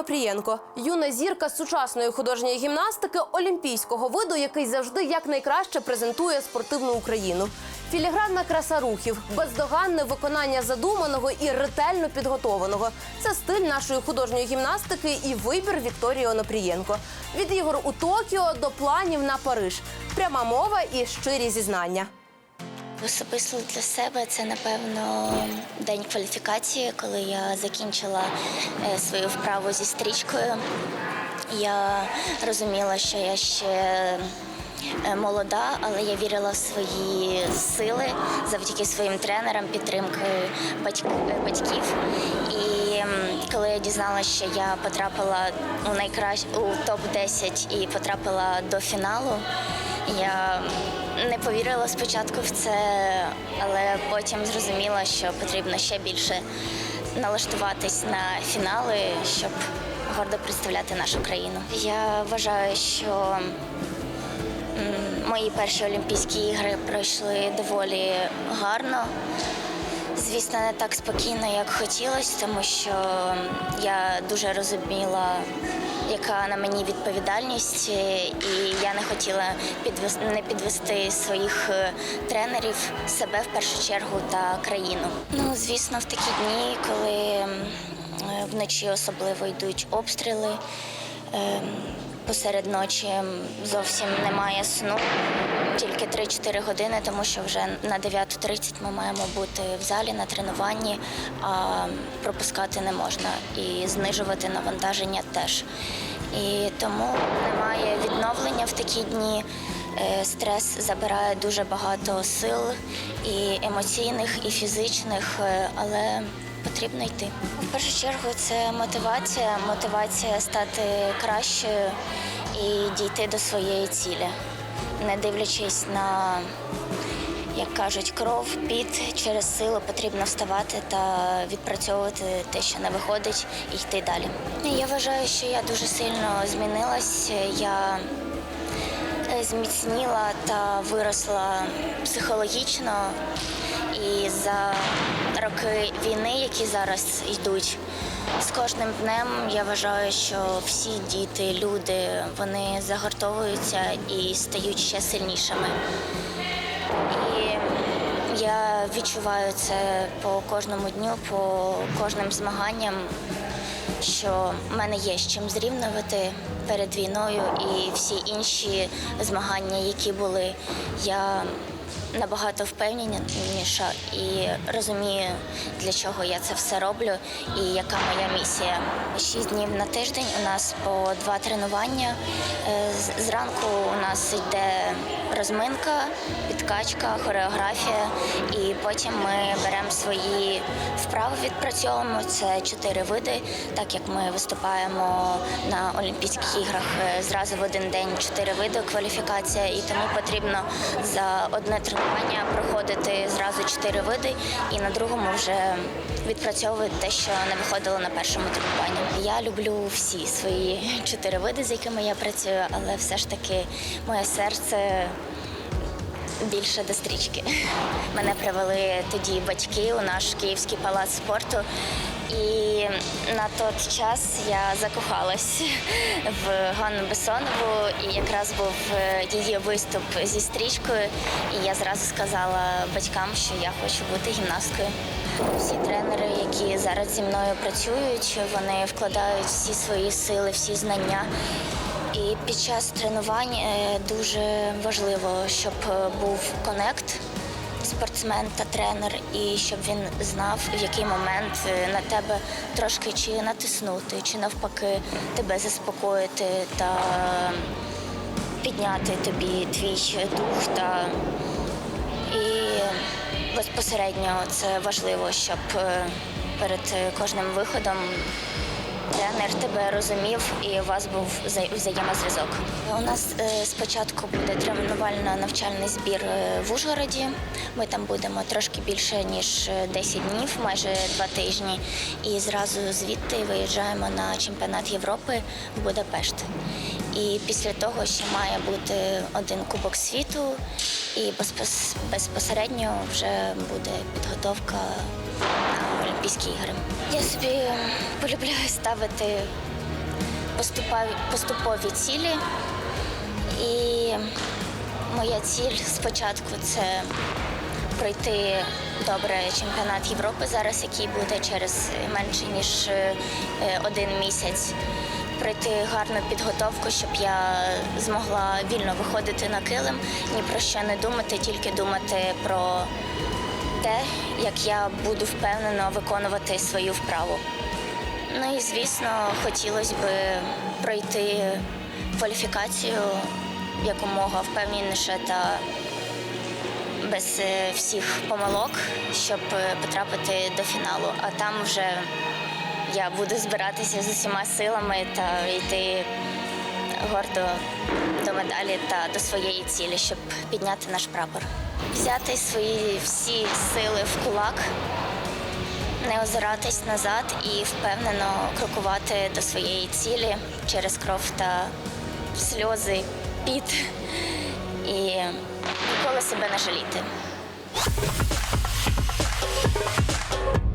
Онопрієнко юна зірка сучасної художньої гімнастики олімпійського виду, який завжди якнайкраще презентує спортивну Україну. Філігранна краса рухів, бездоганне виконання задуманого і ретельно підготованого. Це стиль нашої художньої гімнастики і вибір Вікторії Онопрієнко. Від ігор у Токіо до планів на Париж. Пряма мова і щирі зізнання. Особисто для себе це напевно день кваліфікації, коли я закінчила е, свою вправу зі стрічкою. Я розуміла, що я ще е, молода, але я вірила в свої сили завдяки своїм тренерам, підтримки батьків. І коли я дізналася, що я потрапила у найкращ у топ 10 і потрапила до фіналу, я не повірила спочатку в це, але потім зрозуміла, що потрібно ще більше налаштуватись на фінали, щоб гордо представляти нашу країну. Я вважаю, що мої перші Олімпійські ігри пройшли доволі гарно. Звісно, не так спокійно, як хотілося, тому що я дуже розуміла, яка на мені відповідальність, і я не хотіла підвести, не підвести своїх е, тренерів, себе в першу чергу та країну. Ну, звісно, в такі дні, коли е, вночі особливо йдуть обстріли. Посеред ночі зовсім немає сну, тільки 3-4 години, тому що вже на 9.30 ми маємо бути в залі на тренуванні, а пропускати не можна і знижувати навантаження теж. І тому немає відновлення в такі дні. Е, Стрес забирає дуже багато сил і емоційних, і фізичних, е, але потрібно йти. В першу чергу це мотивація, мотивація стати кращою і дійти до своєї цілі, не дивлячись на, як кажуть, кров, піт через силу потрібно вставати та відпрацьовувати те, що не виходить, і йти далі. Я вважаю, що я дуже сильно змінилась. Я е, зміцніла та виросла психологічно. І за роки війни, які зараз йдуть, з кожним днем я вважаю, що всі діти, люди, вони загортовуються і стають ще сильнішими. І я відчуваю це по кожному дню, по кожним змаганням, що в мене є з чим зрівнювати перед війною і всі інші змагання, які були, я набагато впевненіша і розумію, для чого я це все роблю і яка моя місія. Шість днів на тиждень у нас по два тренування. Е, Зранку у нас йде розминка, підкачка, хореографія, і потім ми беремо свої вправи, відпрацьовуємо. Це чотири види, так як ми виступаємо на Олімпійських іграх е, зразу в один день чотири види кваліфікація, і тому потрібно за одне тренування проходити зразу чотири види, і на другому вже відпрацьовувати те, що не виходило на першому тренуванні. Я люблю всі свої чотири види, з якими я працюю, але все ж таки моє серце більше до стрічки. Мене привели тоді батьки у наш київський палац спорту. І на той час я закохалась в Ганну Бесонову, і якраз був е, її виступ зі стрічкою. І я зразу сказала батькам, що я хочу бути гімнасткою. Всі тренери, які зараз зі мною працюють, вони вкладають всі свої сили, всі знання. І під час тренувань е, дуже важливо, щоб е, був конект спортсмен та тренер, і щоб він знав, в який момент е, на тебе трошки чи натиснути, чи навпаки тебе заспокоїти та підняти тобі твій дух та і безпосередньо це важливо, щоб перед кожним виходом тренер тебе розумів і у вас був взаємозв'язок. У нас е, спочатку буде тренувально-навчальний збір е, в Ужгороді. Ми там будемо трошки більше ніж е, 10 днів, майже два тижні. І зразу звідти виїжджаємо на чемпіонат Європи в Будапешт. І після того ще має бути один кубок світу, і безпосередньо вже буде підготовка Олімпійські ігри. Я собі полюбляю ставити поступові цілі. І моя ціль спочатку це пройти добре чемпіонат Європи зараз, який буде через менше ніж е, один місяць. Пройти гарну підготовку, щоб я змогла вільно виходити на килим, ні про що не думати, тільки думати про те, як я буду впевнено виконувати свою вправу. Ну і звісно, хотілося б пройти кваліфікацію якомога впевненіше та без е, всіх помилок, щоб потрапити до фіналу. А там вже я буду збиратися з усіма силами та йти гордо до медалі та до своєї цілі, щоб підняти наш прапор. Взяти свої всі сили в кулак, не озиратись назад і впевнено крокувати до своєї цілі через кров та сльози, піт і ніколи себе не жаліти.